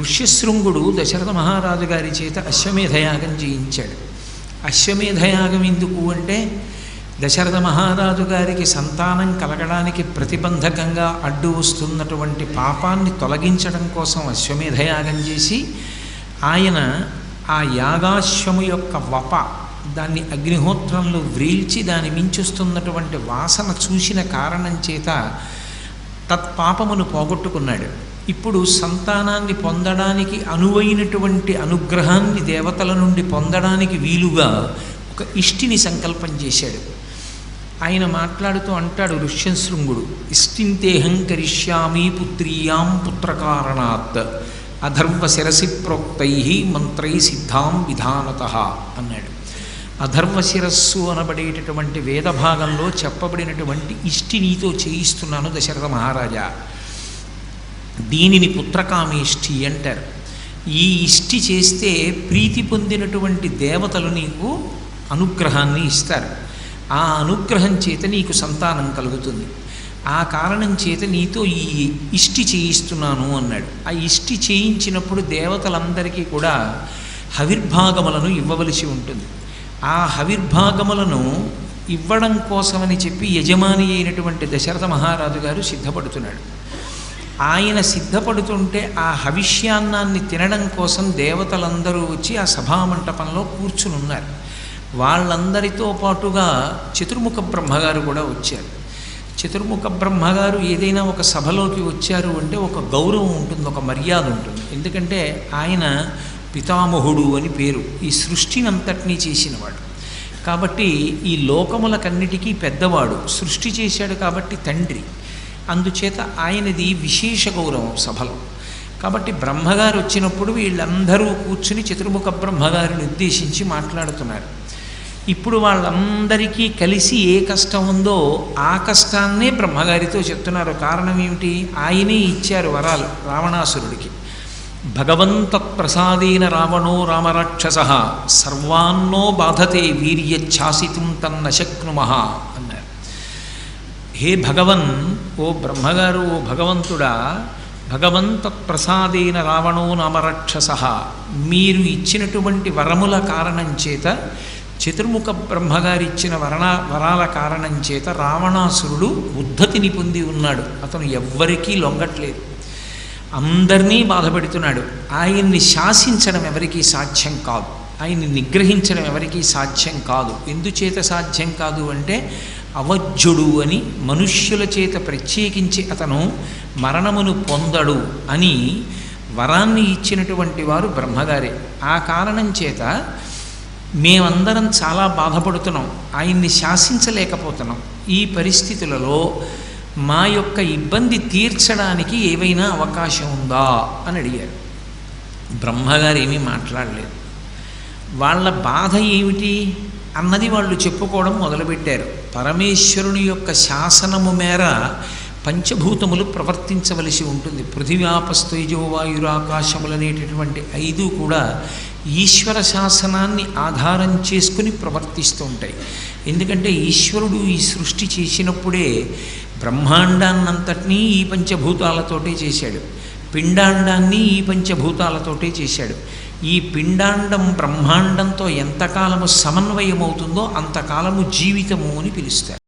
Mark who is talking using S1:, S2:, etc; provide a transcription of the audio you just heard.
S1: ఋష్యశృంగుడు దశరథ మహారాజు గారి చేత అశ్వమేధయాగం చేయించాడు. అశ్వమేధయాగం ఎందుకు అంటే దశరథ మహారాజు గారికి సంతానం కలగడానికి ప్రతిబంధకంగా అడ్డు వస్తున్నటువంటి పాపాన్ని తొలగించడం కోసం అశ్వమేధయాగం చేసి ఆయన ఆ యాగాశ్వము యొక్క వప దాన్ని అగ్నిహోత్రంలో వ్రీల్చి దాని మించుస్తున్నటువంటి వాసన చూసిన కారణం చేత తత్పాపమును పోగొట్టుకున్నాడు. ఇప్పుడు సంతానాన్ని పొందడానికి అనువైనటువంటి అనుగ్రహాన్ని దేవతల నుండి పొందడానికి వీలుగా ఒక ఇష్టిని సంకల్పం చేశాడు. ఆయన మాట్లాడుతూ అంటాడు ఋష్యశృంగుడు ఇష్టింతేహం కరిష్యామి పుత్రీయాం పుత్రకారణాత్ అధర్వ శిరసి ప్రోక్తై మంత్రై సిద్ధాం విధానత అన్నాడు. అధర్వ శిరస్సు అనబడేటటువంటి వేదభాగంలో చెప్పబడినటువంటి ఇష్టి నీతో చేయిస్తున్నాను దశరథ మహారాజా. దీనిని పుత్రకామేష్టి అంటారు. ఈ ఇష్టి చేస్తే ప్రీతి పొందినటువంటి దేవతలు నీకు అనుగ్రహాన్ని ఇస్తారు. ఆ అనుగ్రహం చేత నీకు సంతానం కలుగుతుంది. ఆ కారణం చేత నీతో ఈ ఇష్టి చేయిస్తున్నాను అన్నాడు. ఆ ఇష్టి చేయించినప్పుడు దేవతలందరికీ కూడా హవిర్భాగములను ఇవ్వవలసి ఉంటుంది. ఆ హవిర్భాగములను ఇవ్వడం కోసమని చెప్పి యజమాని అయినటువంటి దశరథ మహారాజు గారు సిద్ధపడుతున్నాడు. ఆయన సిద్ధపడుతుంటే ఆ హవిష్యాన్నాన్ని తినడం కోసం దేవతలందరూ వచ్చి ఆ సభామంటపంలో కూర్చుని ఉన్నారు వాళ్ళందరితో పాటుగా చతుర్ముఖ బ్రహ్మగారు కూడా వచ్చారు. చతుర్ముఖ బ్రహ్మగారు ఏదైనా ఒక సభలోకి వచ్చారు అంటే ఒక గౌరవం ఉంటుంది ఒక మర్యాద ఉంటుంది. ఎందుకంటే ఆయన పితామహుడు అని పేరు ఈ సృష్టినంతటినీ చేసినవాడు. కాబట్టి ఈ లోకములకన్నిటికీ పెద్దవాడు సృష్టి చేశాడు కాబట్టి తండ్రి. అందుచేత ఆయనది విశేష గౌరవం సభలో. కాబట్టి బ్రహ్మగారు వచ్చినప్పుడు వీళ్ళందరూ కూర్చుని చతుర్ముఖ బ్రహ్మగారిని ఉద్దేశించి మాట్లాడుతున్నారు. ఇప్పుడు వాళ్ళందరికీ కలిసి ఏ కష్టం ఉందో ఆ కష్టాన్నే బ్రహ్మగారితో చెప్తున్నారు. కారణం ఏమిటి ఆయనే ఇచ్చారు వరాలు రావణాసురుడికి. భగవంత ప్రసాదేన రావణో రామరాక్షస సర్వాన్నో బాధతే వీర్యఛాసితం తన్న శక్నుమ అన్నారు. హే భగవన్ ఓ బ్రహ్మగారు ఓ భగవంతుడా భగవంత ప్రసాదేన రావణో నామరక్షస మీరు ఇచ్చినటువంటి వరముల కారణం చేత చతుర్ముఖ బ్రహ్మగారు ఇచ్చిన వరణ వరాల కారణం చేత రావణాసురుడు ఉద్ధతిని పొంది ఉన్నాడు. అతను ఎవ్వరికీ లొంగట్లేదు. అందరినీ బాధపెడుతున్నాడు. ఆయన్ని శాసించడం ఎవరికీ సాధ్యం కాదు. ఆయన్ని నిగ్రహించడం ఎవరికీ సాధ్యం కాదు. ఎందుచేత సాధ్యం కాదు అంటే అవజ్జుడు అని మనుష్యుల చేత ప్రత్యేకించి అతను మరణమును పొందడు అని వరాన్ని ఇచ్చినటువంటి వారు బ్రహ్మగారే. ఆ కారణం చేత మేమందరం చాలా బాధపడుతున్నాం. ఆయన్ని శాసించలేకపోతున్నాం. ఈ పరిస్థితులలో మా యొక్క ఇబ్బంది తీర్చడానికి ఏవైనా అవకాశం ఉందా అని అడిగారు. బ్రహ్మగారు ఏమీ మాట్లాడలేదు. వాళ్ళ బాధ ఏమిటి? అన్నది వాళ్ళు చెప్పుకోవడం మొదలుపెట్టారు. పరమేశ్వరుని యొక్క శాసనము మేర పంచభూతములు ప్రవర్తించవలసి ఉంటుంది. పృథివ్యాపస్తైజోవాయురాకాశములనేటటువంటి ఐదు కూడా ఈశ్వర శాసనాన్ని ఆధారం చేసుకుని ప్రవర్తిస్తూ ఉంటాయి. ఎందుకంటే ఈశ్వరుడు ఈ సృష్టి చేసినప్పుడే బ్రహ్మాండాన్నంతటినీ ఈ పంచభూతాలతోటే చేశాడు. పిండాండాన్ని ఈ పంచభూతాలతోటే చేశాడు. ఈ పిండాండం బ్రహ్మాండంతో ఎంతకాలము సమన్వయమవుతుందో అంతకాలము జీవితము అని పిలుస్తారు.